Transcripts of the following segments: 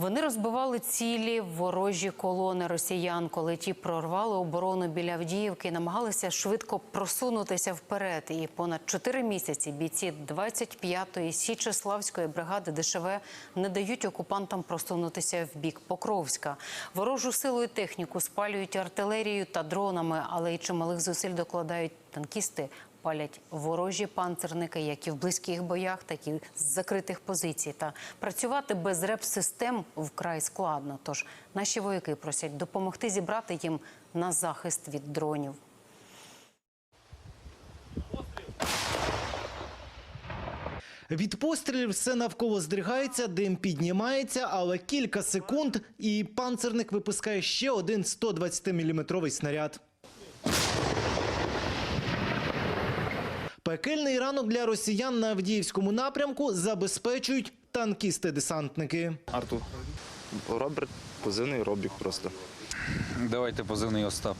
Вони розбивали цілі ворожі колони росіян, коли ті прорвали оборону біля Авдіївки, намагалися швидко просунутися вперед. І понад чотири місяці бійці 25-ї Січеславської бригади ДШВ не дають окупантам просунутися в бік Покровська. Ворожу силу і техніку спалюють артилерією та дронами, але й чималих зусиль докладають танкісти. Палять ворожі панцерники, як і в близьких боях, так і з закритих позицій. Та працювати без реп-систем вкрай складно. Тож наші вояки просять допомогти зібрати їм на захист від дронів. Від пострілів все навколо здригається, дим піднімається, але кілька секунд, і панцерник випускає ще один 120-мм снаряд. Пекельний ранок для росіян на Авдіївському напрямку забезпечують танкісти-десантники. Артур. Роберт, позивний Робік просто. Давайте позивний Остап.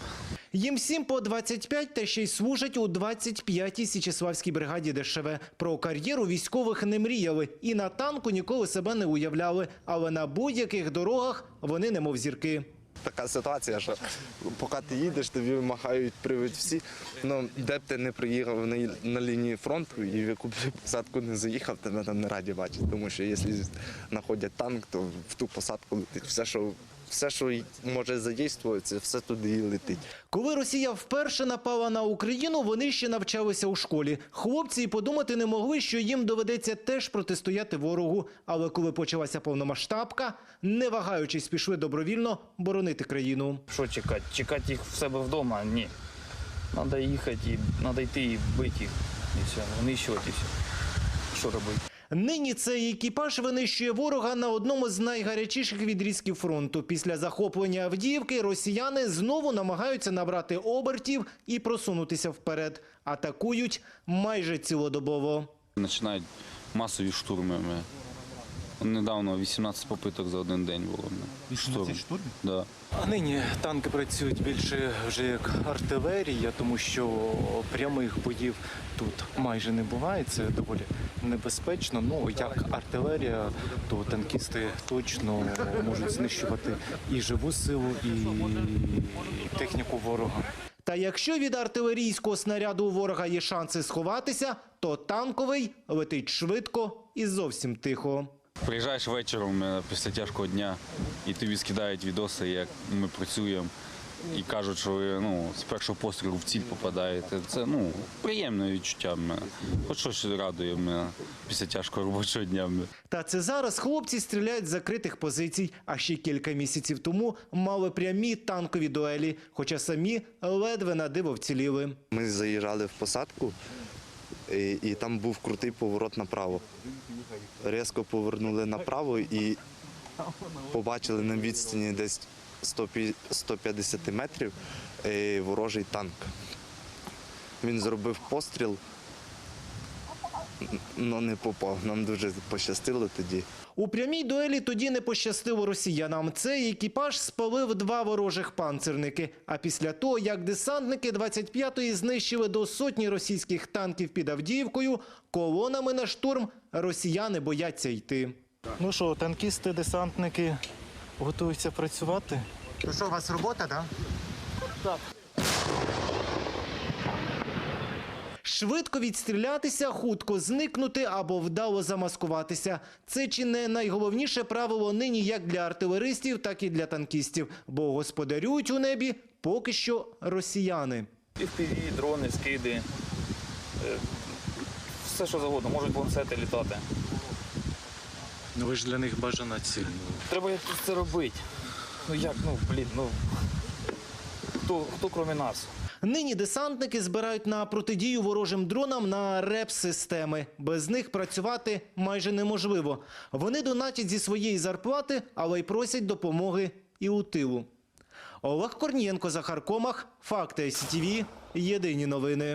Їм всім по 25 та ще й служать у 25-й Січеславській бригаді ДШВ. Про кар'єру військових не мріяли і на танку ніколи себе не уявляли. Але на будь-яких дорогах вони немов зірки. Така ситуація, що поки ти їдеш, тобі махають привід всі. Ну, де б ти не приїхав на, лінії фронту і в яку б посадку не заїхав, тебе там не раді бачити. Тому що якщо знаходять танк, то в ту посадку летить все, що, все, що може задействуватися, все туди і летить. Коли Росія вперше напала на Україну, вони ще навчалися у школі. Хлопці й подумати не могли, що їм доведеться теж протистояти ворогу. Але коли почалася повномасштабка, не вагаючись, пішли добровільно боронити країну. Що чекати? Чекати їх в себе вдома? Ні. Треба їхати, і треба йти і бити їх. І все. Вони що, і все. Що робити? Нині цей екіпаж винищує ворога на одному з найгарячіших відрізків фронту. Після захоплення Авдіївки росіяни знову намагаються набрати обертів і просунутися вперед. Атакують майже цілодобово. Починають масові штурми. Недавно 18 попиток за один день було. 18 штурмів? Да. А нині танки працюють більше вже як артилерія, тому що прямих боїв тут майже не буває. Це доволі небезпечно. Ну як артилерія, то танкісти точно можуть знищувати і живу силу, і техніку ворога. Та якщо від артилерійського снаряду у ворога є шанси сховатися, то танковий летить швидко і зовсім тихо. Приїжджаєш вечором е, після тяжкого дня і тобі скидають відоси, як ми працюємо. І кажуть, що ви ну, з першого пострілу в ціль попадаєте. Це ну, приємне відчуття. в мене. Хоч щось радує мене після тяжкого робочого дня. Та це зараз хлопці стріляють з закритих позицій, а ще кілька місяців тому мали прямі танкові дуелі, хоча самі ледве на диво вціліли. Ми заїжджали в посадку, і, і там був крутий поворот направо. Різко повернули направо і побачили на відстані десь 150 метрів е, ворожий танк. Він зробив постріл, але не попав. Нам дуже пощастило тоді. У прямій дуелі тоді не пощастило росіянам. Цей екіпаж спалив два ворожих панцерники. А після того, як десантники 25-ї знищили до сотні російських танків під Авдіївкою, колонами на штурм росіяни бояться йти. Ну що, танкісти, десантники готуються працювати. То що, у вас робота, так? Швидко відстрілятися, хутко зникнути або вдало замаскуватися. Це чи не найголовніше правило нині як для артилеристів, так і для танкістів, бо господарюють у небі поки що росіяни. FPV, дрони, скиди. е, Все, що завгодно, можуть планшети літати. Ну ви ж для них бажана ціль. Треба якось це робити. Ну як, ну блін, ну хто, хто крім нас? Нині десантники збирають на протидію ворожим дронам на реп-системи. Без них працювати майже неможливо. Вони донатять зі своєї зарплати, але й просять допомоги і у тилу. Олег Корнієнко, Захар Комах, Факти СТВ. Єдині новини.